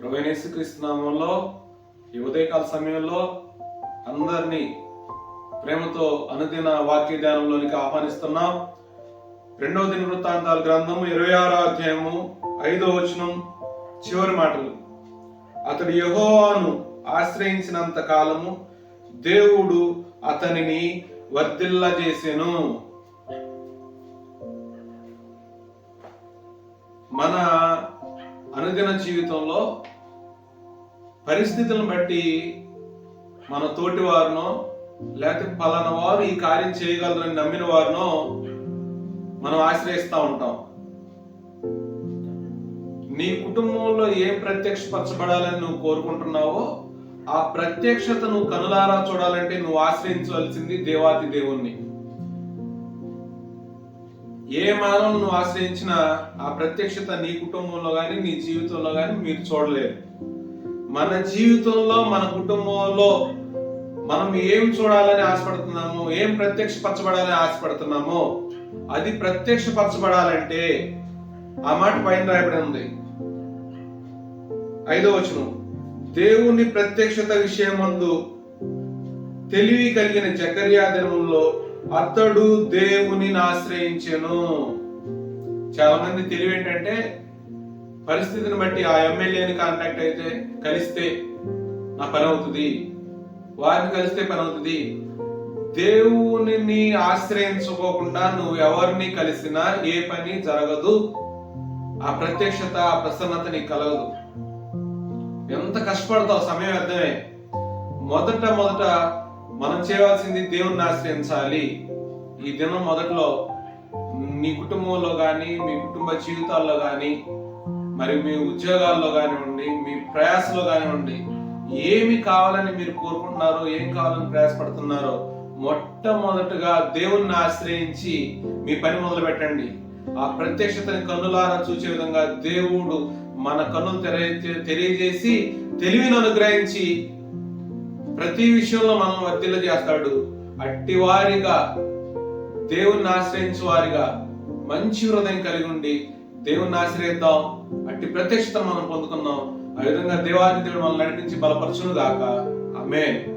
ప్రవేణేశ్వరిస్తున్నామంలో ఈ ఉదయకాల సమయంలో అందరినీ ప్రేమతో అనుదిన వాక్య ధ్యానంలోనికి ఆహ్వానిస్తున్నాం. రెండవ దిన వృత్తాంతాల గ్రంథము ఇరవై ఆరో అధ్యాయము ఐదో వచనం చివరి మాటలు. అతడు యహోవాను ఆశ్రయించినంత కాలము దేవుడు అతనిని వర్ధిల్లజేసెను. మన అనుదిన జీవితంలో పరిస్థితులను బట్టి మన తోటి వారినో లేకపోతే పలానా వారు ఈ కార్యం చేయగలరని నమ్మిన వారినో మనం ఆశ్రయిస్తూ ఉంటాం. నీ కుటుంబంలో ఏం ప్రత్యక్షపరచబడాలని నువ్వు కోరుకుంటున్నావో ఆ ప్రత్యక్షత నువ్వు కనులారా చూడాలంటే నువ్వు ఆశ్రయించవలసింది దేవాతి దేవుణ్ణి. ఏ మానవులు నువ్వు ఆశ్రయించినా ఆ ప్రత్యక్షత నీ కుటుంబంలో కానీ నీ జీవితంలో కానీ మీరు చూడలేరు మన జీవితంలో మన కుటుంబంలో మనం ఏం చూడాలని ఆశపడుతున్నామో ఏం ప్రత్యక్షపరచబడాలని ఆశపడుతున్నామో అది ప్రత్యక్షపరచబడాలంటే ఆ మాట పైన రాయబడి ఉంది. ఐదో వచనం. దేవుని ప్రత్యక్షత విషయం ముందు తెలివి కలిగిన జకర్యా దినములో అతడు దేవుని ఆశ్రయించెను. చాలా మంది తెలివి ఏంటంటే పరిస్థితిని బట్టి ఆ ఎమ్మెల్యేని కాంటాక్ట్ అయితే కలిస్తే నా పని అవుతుంది. వారిని కలిస్తే పని అవుతుంది. దేవుని ఆశ్రయించుకోకుండా నువ్వు ఎవరిని కలిసినా ఏ పని జరగదు. ఆ ప్రత్యక్షత ఆ ప్రసన్నత నీకు కలగదు. ఎంత కష్టపడతావు? సమయం అర్థమే మొదట మొదట మనం చేయవలసింది దేవుణ్ణి ఆశ్రయించాలి. ఈ దినం మొదట్లో మీ కుటుంబంలో కానీ మీ కుటుంబ జీవితాల్లో కానీ మరి మీ ఉద్యోగాల్లో కానివ్వండి మీ ప్రయాసలో కానివ్వండి ఏమి కావాలని మీరు కోరుకుంటున్నారో ఏం కావాలని ప్రయాసపడుతున్నారో మొట్టమొదటగా దేవుణ్ణి ఆశ్రయించి మీ పని మొదలు పెట్టండి ఆ ప్రత్యక్షతని కన్నులారా చూసే విధంగా దేవుడు మన కన్నులు తెర తెలియజేసి తెలివిని అనుగ్రహించి ప్రతి విషయంలో మనం వర్తిల్ల చేస్తాడు. అట్టి వారిగా దేవుణ్ణి ఆశ్రయించు వారిగా మంచి హృదయం కలిగి ఉండి దేవుణ్ణి ఆశ్రయిద్దాం. అట్టి ప్రత్యక్షత మనం పొందుకుందాం. ఆ విధంగా దేవాది దేవుడు మనల్ని నడిపించి బలపరచును గాక ఆమె